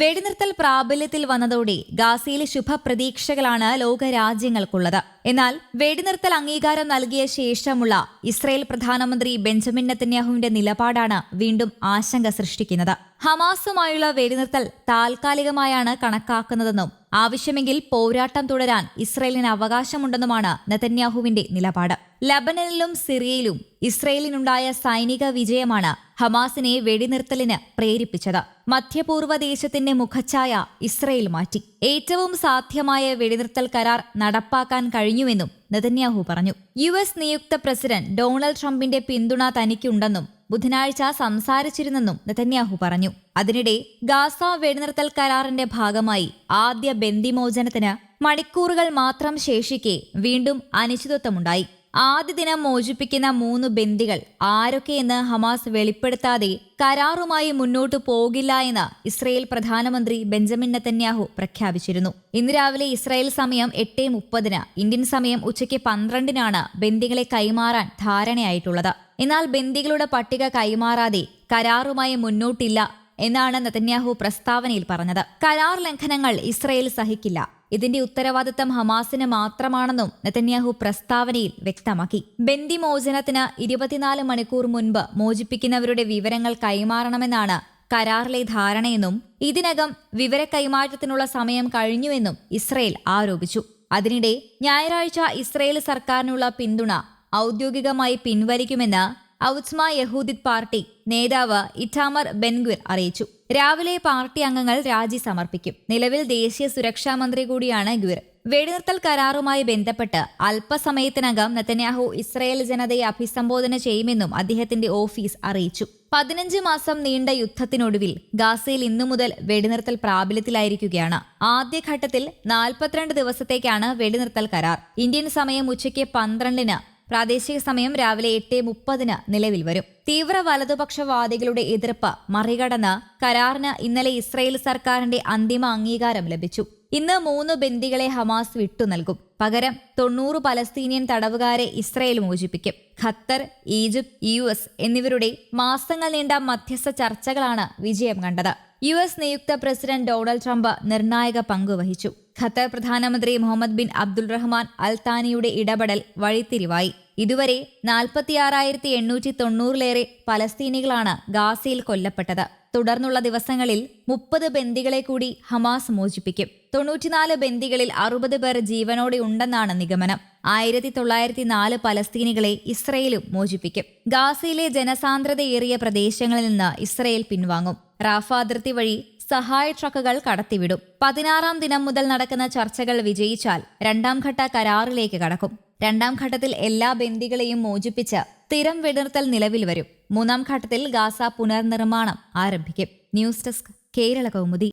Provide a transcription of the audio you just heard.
വെടിനിർത്തൽ പ്രാബല്യത്തിൽ വന്നതോടെ ഗാസയിലെ ശുഭപ്രതീക്ഷകളാണ് ലോകരാജ്യങ്ങൾക്കുള്ളത്. എന്നാൽ വെടിനിർത്തൽ അംഗീകാരം നൽകിയ ശേഷമുള്ള ഇസ്രയേൽ പ്രധാനമന്ത്രി ബെഞ്ചമിൻ നെത്തന്യാഹുവിന്റെ നിലപാടാണ് വീണ്ടും ആശങ്ക സൃഷ്ടിക്കുന്നത്. ഹമാസുമായുള്ള വെടിനിർത്തൽ താൽക്കാലികമായാണ് കണക്കാക്കുന്നതെന്നും ആവശ്യമെങ്കിൽ പോരാട്ടം തുടരാൻ ഇസ്രയേലിന് അവകാശമുണ്ടെന്നുമാണ് നെതന്യാഹുവിന്റെ നിലപാട്. ലബനനിലും സിറിയയിലും ഇസ്രയേലിനുണ്ടായ സൈനിക വിജയമാണ് ഹമാസിനെ വെടിനിർത്തലിന് പ്രേരിപ്പിച്ചത്. മധ്യപൂർവ ദേശത്തിന്റെ മുഖച്ഛായ ഇസ്രയേൽ മാറ്റി. ഏറ്റവും സാധ്യമായ വെടിനിർത്തൽ കരാർ നടപ്പാക്കാൻ കഴിഞ്ഞുവെന്നും നെതന്യാഹു പറഞ്ഞു. യു എസ് നിയുക്ത പ്രസിഡന്റ് ഡൊണാൾഡ് ട്രംപിന്റെ പിന്തുണ തനിക്കുണ്ടെന്നും ബുധനാഴ്ച സംസാരിച്ചിരുന്നെന്നും നെതന്യാഹു പറഞ്ഞു. അതിനിടെ ഗാസ വെടിനിർത്തൽ കരാറിന്റെ ഭാഗമായി ആദ്യ ബന്ദിമോചനത്തിന് മണിക്കൂറുകൾ മാത്രം ശേഷിക്കെ വീണ്ടും അനിശ്ചിതത്വമുണ്ടായി. ആദ്യ ദിനം മോചിപ്പിക്കുന്ന മൂന്ന് ബന്ദികൾ ആരൊക്കെയെന്ന് ഹമാസ് വെളിപ്പെടുത്താതെ കരാറുമായി മുന്നോട്ടു പോകില്ല എന്ന് ഇസ്രയേൽ പ്രധാനമന്ത്രി ബെഞ്ചമിൻ നെതന്യാഹു പ്രഖ്യാപിച്ചിരുന്നു. ഇന്ന് രാവിലെ ഇസ്രായേൽ സമയം എട്ട് മുപ്പതിന് ഇന്ത്യൻ സമയം ഉച്ചയ്ക്ക് പന്ത്രണ്ടിനാണ് ബന്ദികളെ കൈമാറാൻ ധാരണയായിട്ടുള്ളത്. എന്നാൽ ബന്ദികളുടെ പട്ടിക കൈമാറാതെ കരാറുമായി മുന്നോട്ടില്ല എന്നാണ് നെതന്യാഹു പ്രസ്താവനയിൽ പറഞ്ഞത്. കരാർ ലംഘനങ്ങൾ ഇസ്രയേൽ സഹിക്കില്ല. ഇതിന്റെ ഉത്തരവാദിത്തം ഹമാസിന് മാത്രമാണെന്നും നെതന്യാഹു പ്രസ്താവനയിൽ വ്യക്തമാക്കി. ബന്ദിമോചനത്തിന് ഇരുപത്തിനാല് മണിക്കൂർ മുൻപ് മോചിപ്പിക്കുന്നവരുടെ വിവരങ്ങൾ കൈമാറണമെന്നാണ് കരാറിലെ ധാരണയെന്നും ഇതിനകം വിവര കൈമാറ്റത്തിനുള്ള സമയം കഴിഞ്ഞുവെന്നും ഇസ്രയേൽ ആരോപിച്ചു. അതിനിടെ ഞായറാഴ്ച ഇസ്രയേൽ സർക്കാരിനുള്ള പിന്തുണ ഔദ്യോഗികമായി പിൻവലിക്കുമെന്ന് ഔസ്മ യഹൂദിത് പാർട്ടി നേതാവ് ഇറ്റാമർ ബെൻഗ്വിർ അറിയിച്ചു. രാവിലെ പാർട്ടി അംഗങ്ങൾ രാജി സമർപ്പിക്കും. നിലവിൽ ദേശീയ സുരക്ഷാ മന്ത്രി കൂടിയാണ് ഗ്വിർ. വെടിനിർത്തൽ കരാറുമായി ബന്ധപ്പെട്ട് അല്പസമയത്തിനകം നെത്തന്യാഹു ഇസ്രയേൽ ജനതയെ അഭിസംബോധന ചെയ്യുമെന്നും അദ്ദേഹത്തിന്റെ ഓഫീസ് അറിയിച്ചു. പതിനഞ്ച് മാസം നീണ്ട യുദ്ധത്തിനൊടുവിൽ ഗാസയിൽ ഇന്നു മുതൽ വെടിനിർത്തൽ പ്രാബല്യത്തിലായിരിക്കുകയാണ്. ആദ്യഘട്ടത്തിൽ നാൽപ്പത്തിരണ്ട് ദിവസത്തേക്കാണ് വെടിനിർത്തൽ കരാർ. ഇന്ത്യൻ സമയം ഉച്ചയ്ക്ക് പന്ത്രണ്ടിന് പ്രാദേശിക സമയം രാവിലെ എട്ട് മുപ്പതിന് നിലവിൽ വരും. തീവ്ര വലതുപക്ഷവാദികളുടെ എതിർപ്പ് മറികടന്ന് കരാറിന് ഇന്നലെ ഇസ്രയേൽ സർക്കാരിന്റെ അന്തിമ അംഗീകാരം ലഭിച്ചു. ഇന്ന് മൂന്ന് ബന്ദികളെ ഹമാസ് വിട്ടു നൽകും. പകരം തൊണ്ണൂറ് പലസ്തീനിയൻ തടവുകാരെ ഇസ്രയേൽ മോചിപ്പിക്കും. ഖത്തർ ഈജിപ്ത് യു എന്നിവരുടെ മാസങ്ങൾ നീണ്ട മധ്യസ്ഥ ചർച്ചകളാണ് വിജയം കണ്ടത്. യു എസ് നിയുക്ത പ്രസിഡന്റ് ഡൊണാൾഡ് ട്രംപ് നിർണായക പങ്കുവഹിച്ചു ഖത്തർ പ്രധാനമന്ത്രി Muhammad bin Abdul Rahman Al താനിയുടെ ഇടപെടൽ വഴിത്തിരിവായി. ഇതുവരെ നാൽപ്പത്തിയാറായിരത്തി എണ്ണൂറ്റി തൊണ്ണൂറിലേറെ പലസ്തീനികളാണ് ഗാസയിൽ കൊല്ലപ്പെട്ടത്. തുടർന്നുള്ള ദിവസങ്ങളിൽ മുപ്പത് ബന്ദികളെ കൂടി ഹമാസ് മോചിപ്പിക്കും. തൊണ്ണൂറ്റിനാല് ബന്ദികളിൽ അറുപത് പേർ ജീവനോടെ ഉണ്ടെന്നാണ് നിഗമനം. ആയിരത്തി തൊള്ളായിരത്തി നാല് പലസ്തീനികളെ ഇസ്രയേലും മോചിപ്പിക്കും. ഗാസയിലെ ജനസാന്ദ്രതയേറിയ പ്രദേശങ്ങളിൽ നിന്ന് ഇസ്രയേൽ പിൻവാങ്ങും. റാഫ അതിർത്തി വഴി സഹായ ട്രക്കുകൾ കടത്തിവിടും. പതിനാറാം ദിനം മുതൽ നടക്കുന്ന ചർച്ചകൾ വിജയിച്ചാൽ രണ്ടാം ഘട്ട കരാറിലേക്ക് കടക്കും. രണ്ടാം ഘട്ടത്തിൽ എല്ലാ ബന്ദികളെയും മോചിപ്പിച്ച് സ്ഥിരം വെടിനിർത്തൽ നിലവിൽ വരും. മൂന്നാം ഘട്ടത്തിൽ ഗാസ പുനർനിർമ്മാണം ആരംഭിക്കും. News desk Kerala Kaumudi.